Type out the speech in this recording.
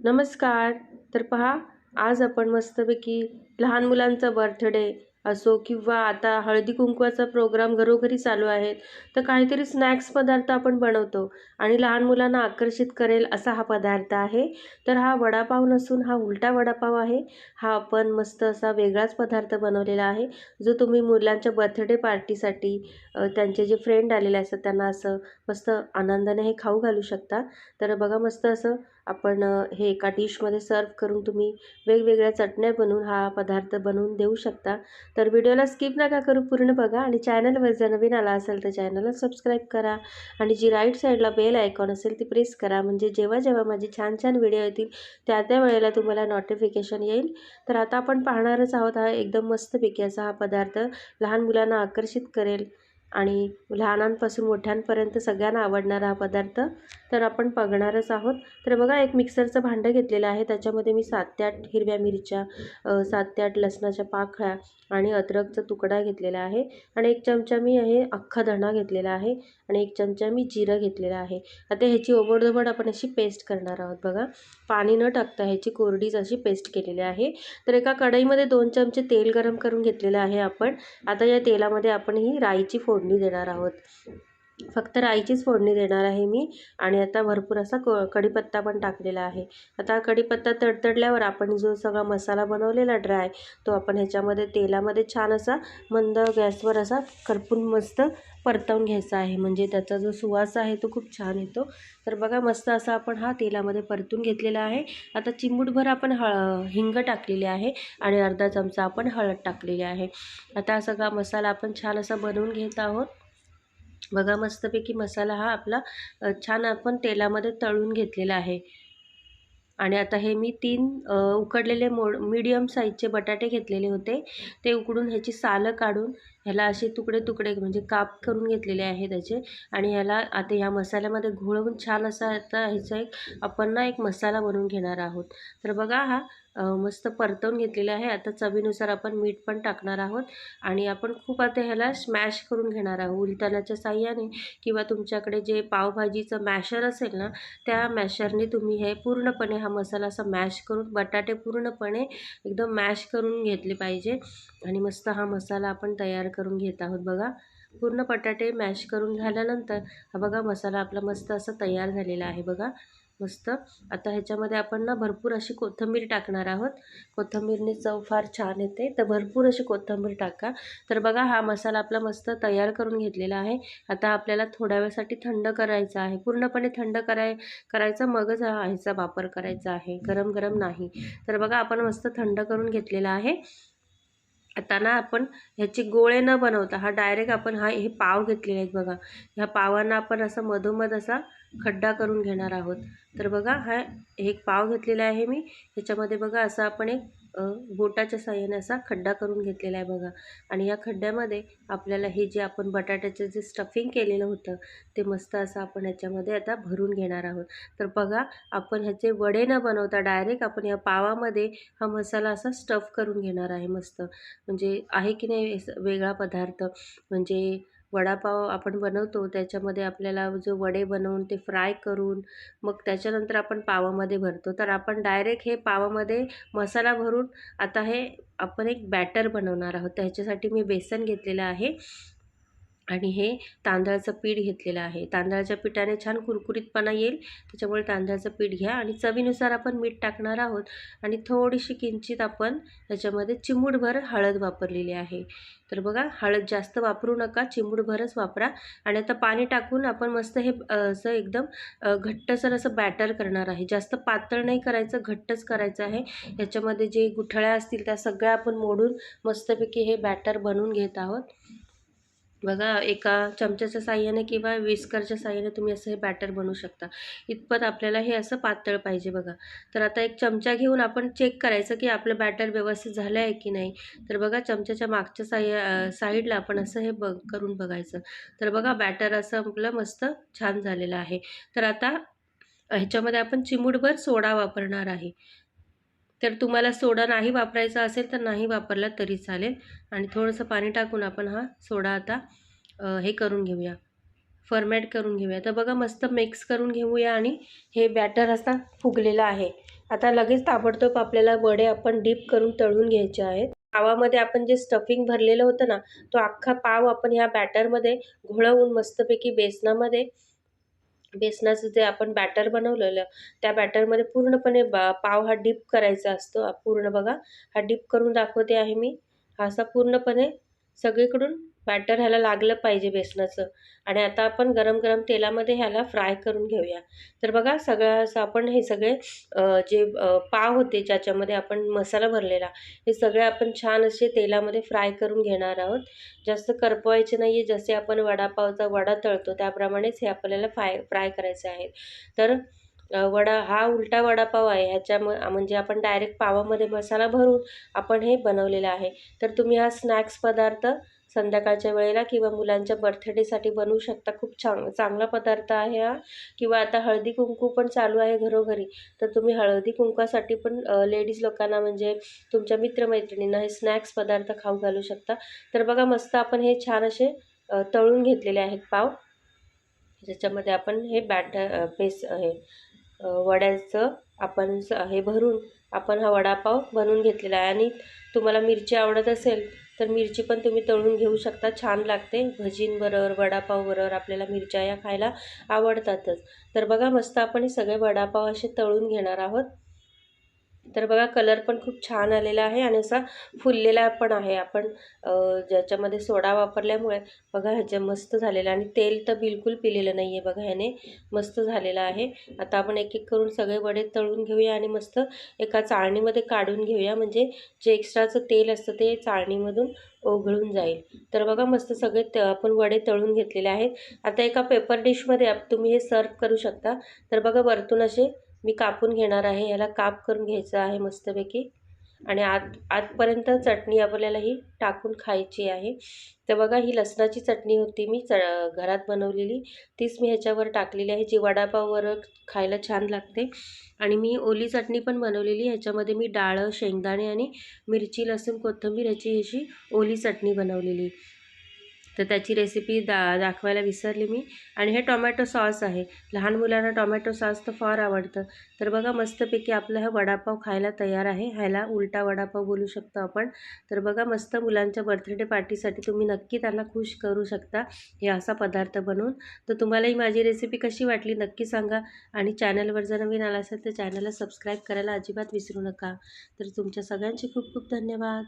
नमस्कार. तर पहा आज आपण मस्तपैकी लहान मुलांचा बर्थडे असो किंवा आता हळदी कुंकवाचा प्रोग्राम घरोघरी चालू आहे तर काहीतरी स्नॅक्स पदार्थ आपण बनवतो आणि लहान मुलांना आकर्षित करेल असा हा पदार्थ आहे. तर हा वडापाव नसून हा उलटा वडापाव आहे. हा आपण मस्त असा वेगळाच पदार्थ बनवलेला आहे जो तुम्ही मुलांच्या बर्थडे पार्टीसाठी त्यांचे जे फ्रेंड आलेले असतात त्यांना असं मस्त आनंदाने हे खाऊ घालू शकता. तर बघा मस्त असं आपण हे एका डिशमध्ये सर्व करून तुम्ही वेगवेगळ्या चटण्या बनवून हा पदार्थ बनवून देऊ शकता. तर व्हिडिओला स्किप नका करू पूर्ण बघा आणि चॅनलवर जर नवीन आला असेल तर चॅनलला सबस्क्राईब करा आणि जी राईट साईडला बेल आयकॉन असेल ती प्रेस करा. म्हणजे जेव्हा जेव्हा माझे छान छान व्हिडिओ येतील त्या त्या वेळेला तुम्हाला नोटिफिकेशन येईल. तर आता आपण पाहणारच आहोत हा एकदम मस्तपैकी असा हा पदार्थ लहान मुलांना आकर्षित करेल आणि लहानांपासून मोठ्यांपर्यंत सगळ्यांना आवडणारा हा पदार्थ. तर आपण बघणारच आहोत. तर बघा एक मिक्सरचं भांडं घेतलेलं आहे. त्याच्यामध्ये मी सात ते आठ हिरव्या मिरच्या सात ते आठ लसणाच्या पाखळ्या आणि अद्रकचा तुकडा घेतलेला आहे आणि एक चमचा मी हे अख्खा धणा घेतलेला आहे आणि एक चमचा मी जिरं घेतलेला आहे. आता ह्याची ओबडधोबड आपण अशी पेस्ट करणार आहोत बघा. पाणी न टाकता ह्याची कोरडीच अशी पेस्ट केलेली आहे. तर एका कढईमध्ये दोन चमचे तेल गरम करून घेतलेलं आहे आपण. आता या तेलामध्ये आपण ही राईची फोडणी देणार आहोत. फक्त राईचीच फोडणी देणार आहे मी आणि आता भरपूर असा क कढीपत्ता पण टाकलेला आहे. आता कढीपत्ता तडतडल्यावर आपण जो सगळा मसाला बनवलेला ड्राय तो आपण ह्याच्यामध्ये तेलामध्ये छान असा मंद गॅसवर असा करपून मस्त परतवून घ्यायचा आहे. म्हणजे त्याचा जो सुवास आहे तो खूप छान येतो. तर बघा मस्त असा आपण हा तेलामध्ये परतून घेतलेला आहे. आता चिमूटभर आपण हळ हिंग टाकलेली आहे आणि अर्धा चमचा आपण हळद टाकलेली आहे. आता हा सगळा मसाला आपण छान असा बनवून घेत आहोत. बघा मस्तपैकी मसाला हा आपला छान आपण तेलामध्ये तळून घेतलेला आहे. आणि आता हे मी तीन उकडलेले मोड मीडियम साईजचे बटाटे घेतलेले होते. ते उकडून ह्याची सालं काढून ह्याला असे तुकडे तुकडे म्हणजे काप करून घेतलेले आहे त्याचे आणि ह्याला आता ह्या मसाल्यामध्ये घोळवून छान असा आता ह्याचा एक आपण ना एक मसाला बनवून घेणार आहोत. तर बघा हा मस्त परतवून घेतलेला आहे. आता चवीनुसार आपण मीठ पण टाकणार आहोत. आणि आपण खूप आता ह्याला स्मॅश करून घेणार आहोत. उलटण्याच्या साह्याने किंवा तुमच्याकडे जे पावभाजीचं मॅशर असेल ना त्या मॅशरने तुम्ही हे पूर्णपणे हा मसाला असा मॅश करून बटाटे पूर्णपणे एकदम मॅश करून घेतले पाहिजे. आणि मस्त हा मसाला आपण तयार करून घेत आहोत बघा. पूर्ण बटाटे मॅश करून झाल्यानंतर हा बघा मसाला आपला मस्त असा तयार झालेला आहे बघा. मस्त. आता ह्याच्यामध्ये आपण ना भरपूर अशी कोथिंबीर टाकणार आहोत. कोथिंबीरने चव फार छान येते. तर भरपूर अशी कोथिंबीर टाका. तर बघा हा मसाला आपला मस्त तयार करून घेतलेला आहे. आता आपल्याला थोड्या वेळासाठी थंड करायचा आहे. पूर्णपणे थंड कराय करायचा मगच हा ह्याचा वापर करायचा आहे. गरम गरम नाही. तर बघा आपण मस्त थंड करून घेतलेला आहे. आता ना आपण ह्याचे गोळे न बनवता हा डायरेक्ट आपण हा हे पाव घेतलेले आहेत बघा. ह्या पावांना आपण असा मधोमध असा खड्डा करून घेणार आहोत. तर बघा हा एक पाव घेतलेला आहे मी. ह्याच्यामध्ये बघा असा आपण एक बोटाच्या साह्याने असा खड्डा करून घेतलेला आहे बघा. आणि या खड्ड्यामध्ये आपल्याला हे जे आपण बटाट्याचं जे स्टफिंग केलेलं होतं ते मस्त असं आपण ह्याच्यामध्ये आता भरून घेणार आहोत. तर बघा आपण ह्याचे वडे न बनवता डायरेक्ट आपण या पावामध्ये हा मसाला असा स्टफ करून घेणार आहे मस्त. म्हणजे आहे की नाही वेगळा पदार्थ. म्हणजे वडापाव आपण बनवतो त्याच्यामध्ये आपल्याला जो वडे बनवून ते फ्राय करून मग त्याच्यानंतर आपण पावामध्ये भरतो. तर आपण डायरेक्ट हे पावामध्ये मसाला भरून आता हे आपण एक बॅटर बनवणार आहोत. त्याच्यासाठी ह्याच्यासाठी मी बेसन घेतलेलं आहे. आणि हे तांदळाचं पीठ घेतलेलं आहे. तांदळाच्या पिठाने छान कुरकुरीतपणा येईल. त्याच्यामुळे तांदळाचं पीठ घ्या आणि चवीनुसार आपण मीठ टाकणार आहोत. आणि थोडीशी किंचित आपण त्याच्यामध्ये चिमूटभर हळद वापरलेली आहे. तर बघा हळद जास्त वापरू नका चिमूटभरच वापरा. आणि आता पाणी टाकून आपण मस्त हे असं एकदम घट्टसर असं बॅटर करणार आहे. जास्त पातळ नाही करायचं घट्टच करायचं आहे. याच्यामध्ये जे गुठळ्या असतील त्या सगळ्या आपण मोडून मस्तपैकी हे बॅटर बनवून घेत आहोत. बघा एका चमच्याच्या साह्याने किंवा विस्करच्या साह्याने तुम्ही असं हे बॅटर बनवू शकता. इतपत आपल्याला हे असं पातळ पाहिजे बघा. तर आता एक चमचा घेऊन आपण चेक करायचं की आपलं बॅटर व्यवस्थित झालं आहे की नाही. तर बघा चमच्याच्या मागच्या साह्या साईडला आपण असं हे बघ करून बघायचं. तर बघा बॅटर असं आपलं मस्त छान झालेलं आहे. तर आता ह्याच्यामध्ये आपण चिमूटभर सोडा वापरणार आहे. तर तुम्हाला सोडा नाही वापरायचा असेल तर नाही वापरला तरी चालेल. आणि थोडंसं पाणी टाकून आपण हा सोडा आता हे करून घेऊया. फर्मेट करून घेऊया. तर बघा मस्त मिक्स करून घेऊया आणि हे बॅटर असा फुगलेलं आहे. आता लगेच ताबडतोब आपल्याला वडे आपण डीप करून तळून घ्यायचे आहेत. पावामध्ये आपण जे स्टफिंग भरलेलं होतं ना तो अख्खा पाव आपण ह्या बॅटरमध्ये घोळवून मस्तपैकी बेसनामध्ये बेसनाचं जे आपण बॅटर बनवलेलं त्या बॅटरमध्ये पूर्णपणे बा पाव हा डीप करायचा असतो. पूर्ण बघा. हा डीप करून दाखवते आहे मी. हा असा पूर्णपणे सगळीकडून बॅटर ह्याला लागलं पाहिजे बेसनाचं. आणि आता आपण गरम गरम तेलामध्ये ह्याला फ्राय करून घेऊया. तर बघा सगळं असं आपण हे सगळे जे पाव होते ज्याच्यामध्ये आपण मसाला भरलेला हे सगळे आपण छान असे तेलामध्ये फ्राय करून घेणार आहोत. जास्त करपवायचे नाही आहे जसे आपण वडापावचा वडा तळतो त्याप्रमाणेच हे आपल्याला फ्राय फ्राय करायचे आहेत. तर वडा हा उलटा वडापाव आहे ह्याच्या म्हणजे आपण डायरेक्ट पावामध्ये मसाला भरून आपण हे बनवलेलं आहे. तर तुम्ही हा स्नॅक्स पदार्थ संध्याकाळच्या वेळेला किंवा मुलांच्या बर्थडेसाठी बनवू शकता. खूप चांग चांगला पदार्थ आहे हा. किंवा आता हळदी कुंकू पण चालू आहे घरोघरी. तर तुम्ही हळदी कुंकूसाठी पण लेडीज लोकांना म्हणजे तुमच्या मित्रमैत्रिणींना हे स्नॅक्स पदार्थ खाऊ घालू शकता. तर बघा मस्त आपण हे छान असे तळून घेतलेले आहेत पाव. ज्याच्यामध्ये आपण हे बॅटर बेस हे वड्याचं आपण हे भरून आपण हा वडापाव बनवून घेतलेला आहे. आणि तुम्हाला मिरची आवडत असेल तर मिरची पण तुम्ही तळून घेऊ शकता. छान लागते. भजींबरोबर वडापावबरोबर आपल्याला मिरच्या या खायला आवडतातच. तर बघा मस्त आपण हे सगळे वडापाव असे तळून घेणार आहोत. तर बघा कलर पण खूप छान आलेला आहे आणि असा फुललेला पण आहे. आपण ज्याच्यामध्ये सोडा वापरल्यामुळे बघा ह्याच्या मस्त झालेला आणि तेल तर बिलकुल पिलेलं नाही आहे बघा ह्याने मस्त झालेला आहे. आता आपण एक एक करून सगळे वडे तळून घेऊया आणि मस्त एका चाळणीमध्ये काढून घेऊया. म्हणजे जे एक्स्ट्राचं तेल असतं ते चाळणीमधून ओघळून जाईल. तर बघा मस्त सगळे त आपण वडे तळून घेतलेले आहेत. आता एका पेपर डिशमध्ये तुम्ही हे सर्व करू शकता. तर बघा वरतून असे मी कापून घेणार आहे याला काप करून घ्यायचं आहे मस्तपैकी. आणि आत आतपर्यंत चटणी आपल्याला ही टाकून खायची आहे. तर बघा ही लसणाची चटणी होती मी च घरात बनवलेली. तीच मी ह्याच्यावर टाकलेली आहे. जी वडापाववर खायला छान लागते. आणि मी ओली चटणी पण बनवलेली. ह्याच्यामध्ये मी डाळ शेंगदाणे आणि मिरची लसूण कोथिंबीर ह्याची अशी ओली चटणी बनवलेली. तर त्याची रेसिपी दा दाखवायला विसरली मी. आणि हे टोमॅटो सॉस आहे. लहान मुलांना टोमॅटो सॉस तर फार आवडतं. तर बघा मस्तपैकी आपला हा वडापाव खायला तयार आहे. ह्याला उलटा वडापाव बोलू शकतो आपण. तर बघा मस्त मुलांच्या बर्थडे पार्टीसाठी तुम्ही नक्की त्यांना खुश करू शकता. हे असा पदार्थ बनवून. तर तुम्हालाही माझी रेसिपी कशी वाटली नक्की सांगा. आणि चॅनलवर जर नवीन आला असेल तर चॅनलला सबस्क्राईब करायला अजिबात विसरू नका. तर तुमच्या सगळ्यांचे खूप खूप धन्यवाद.